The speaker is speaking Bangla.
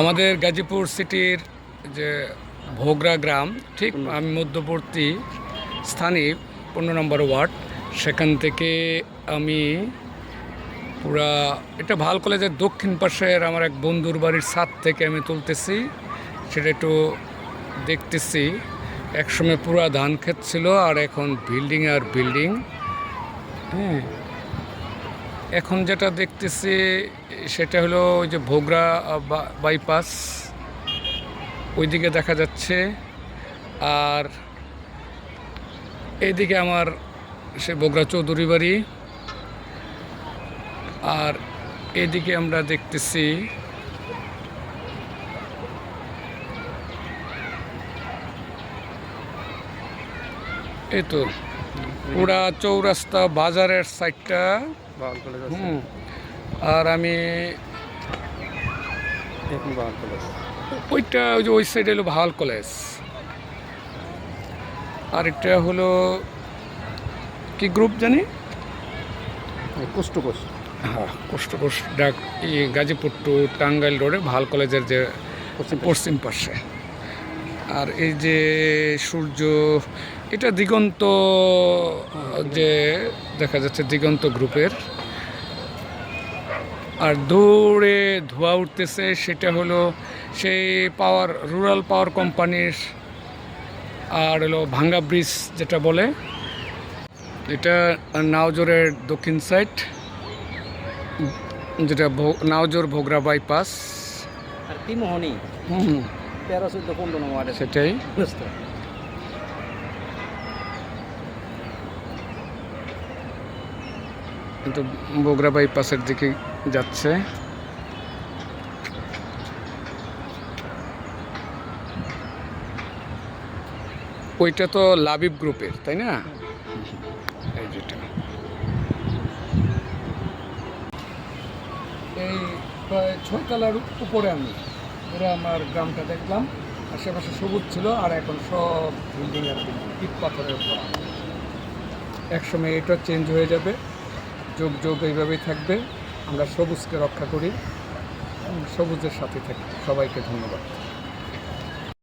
আমাদের গাজীপুর সিটির যে ভোগরা গ্রাম, ঠিক আমি মধ্যবর্তী স্থানে পনেরো নম্বর ওয়ার্ড, সেখান থেকে আমি পুরা, এটা ভালো কলেজের দক্ষিণ পাশের আমার এক বন্ধুর বাড়ির ছাদ থেকে আমি তুলতেছি, সেটা একটু দেখতেছি। একসময় পুরা ধান ক্ষেত ছিল আর এখন বিল্ডিং আর বিল্ডিং হ্যাঁ। এখন যেটা দেখতেছি, সেটা হলো ওই যে ভোগরা বাইপাস ওইদিকে দেখা যাচ্ছে। আর এইদিকে আমার সে বগরা চৌধুরী বাড়ি। আর এদিকে আমরা দেখতেছি এই তো পুরা চৌরাস্তা বাজারের সাইডটা। হুম। আর আমি ওইটা ওই যে ওই সাইডে হলো ভালো কলেজ। আর এটা হলো কি গ্রুপ জানি? কোষ টু কোষ হ্যাঁ কষ্ট কষ্ট ডাক এই গাজীপুর টু টাঙ্গাইল রোডে ভালো কলেজের যে পশ্চিম পশ্চিম পাশে। আর এই যে সূর্য এটা দিগন্ত যে দেখা যাচ্ছে দিগন্ত গ্রুপের। আর দৌড়ে ধোয়া উঠতেছে সেটা হলো সেই পাওয়ার রুরাল পাওয়ার কোম্পানির আর হলো ভাঙ্গা ব্রিজ যেটা বলে। এটা নাওজোরের দক্ষিণ সাইড যেটা নাওজোর ভোগরা বাইপাস। আর তিমোহনি। হুম। তেরো চোদ্দ পনেরো নম্বর সেটাই। কিন্তু বগুড়া বাইপাসের দিকে যাচ্ছে। ওইটা তো লাবিব গ্রুপের, তাই না? এই যেটা। এই ছয়তলার উপরে আমি পুরো আমার গ্রামটা দেখলাম। আশেপাশে সবুজ ছিল, আর এখন সব বিল্ডিং আর বিল্ডিং ইট পাথরের উপর। একসময় এটা চেঞ্জ হয়ে যাবে। যোগ যোগ এইভাবেই থাকবে। আমরা সবুজকে রক্ষা করি। সবুজের সাথে থাকি। সবাইকে ধন্যবাদ।